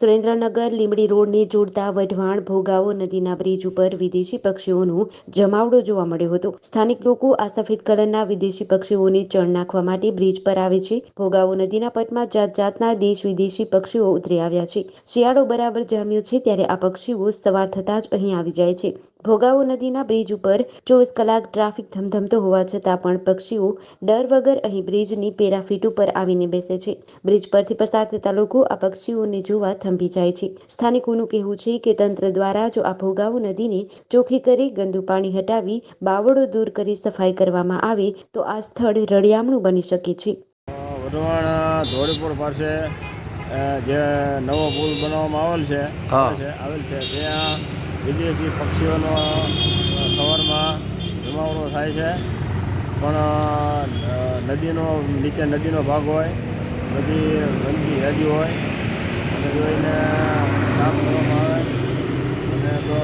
સુરેન્દ્રનગર, લીંબડી રોડને જોડતા વઢવાણ, ભોગાવો નદીના બ્રિજ ઉપર વિદેશી પક્ષીઓનું જમાવડો જોવા મળ્યો હતો. સ્થાનિક લોકો આ સફેદ કલરના વિદેશી પક્ષીઓને ચણ નાખવા માટે બ્રિજ પર આવે છે. ભોગાવો નદીના પટમાં જાત જાતના દેશ વિદેશી પક્ષીઓ ઉતરી આવ્યા છે. શિયાળો બરાબર જામ્યો છે ત્યારે આ પક્ષીઓ સવાર થતાં જ અહીં આવી જાય છે. ભોગાવો નદીના બ્રિજ ઉપર ચોવીસ કલાક ટ્રાફિક ધમધમતો હોવા છતાં પણ પક્ષીઓ ડર વગર અહીં બ્રિજની પેરાફીટ ઉપર આવીને બેસે છે. બ્રિજ પરથી પસાર થતા લોકો આ પક્ષીઓને જોવા થંભી જાય છે. સ્થાનિકોનું કહેવું છે કે તંત્ર દ્વારા જો આ ભોગાવો નદીને ચોખ્ખી કરી ગંદુ પાણી હટાવી બાવળો દૂર કરી સફાઈ કરવામાં આવે તો આ સ્થળ રળિયામણું બની શકે છે. વઢવાણ ધોળીપુર પાસે જે નવો પુલ બનાવવામાં આવેલ છે આવેલ છે ત્યાં વિદેશી પક્ષીઓનો સવારમાં જમાવડો થાય છે. પણ નદીનો નીચે નદીનો ભાગ હોય બધી ગંદી હેડી હોય અને જોઈને સાફ કરવામાં આવે અને તો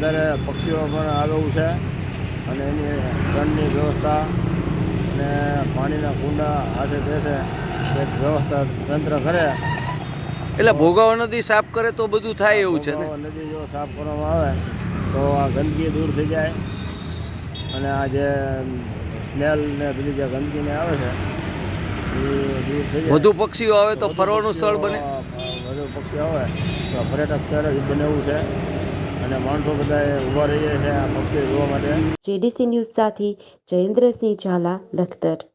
વધારે પક્ષીઓ પણ આવેલું છે. અને એની દંડની વ્યવસ્થા અને પાણીના કુંડા હાથે બેસે એ વ્યવસ્થા તંત્ર કરે. એટલે ભોગાવો નદી સાફ કરે તો બધું થાય એવું છે નદી જો સાફ કરવામાં આવે તો આ ગંદકી દૂર થઈ જાય. અને આ જે સ્મેલ ને બધી જે ગંદકીને આવે છે એ દૂર થઈ જાય. વધુ પક્ષીઓ આવે તો ફરવાનું સ્થળ બને? વધુ પક્ષીઓ આવે તો પર્યટક સ્થળ બનેવું છે. અને માણસો બધા ઊભા રહીએ છીએ આ પક્ષી જોવા માટે. જેડીસી ન્યૂઝ સાથે જયેન્દ્રસિંહ ઝાલા લખતર.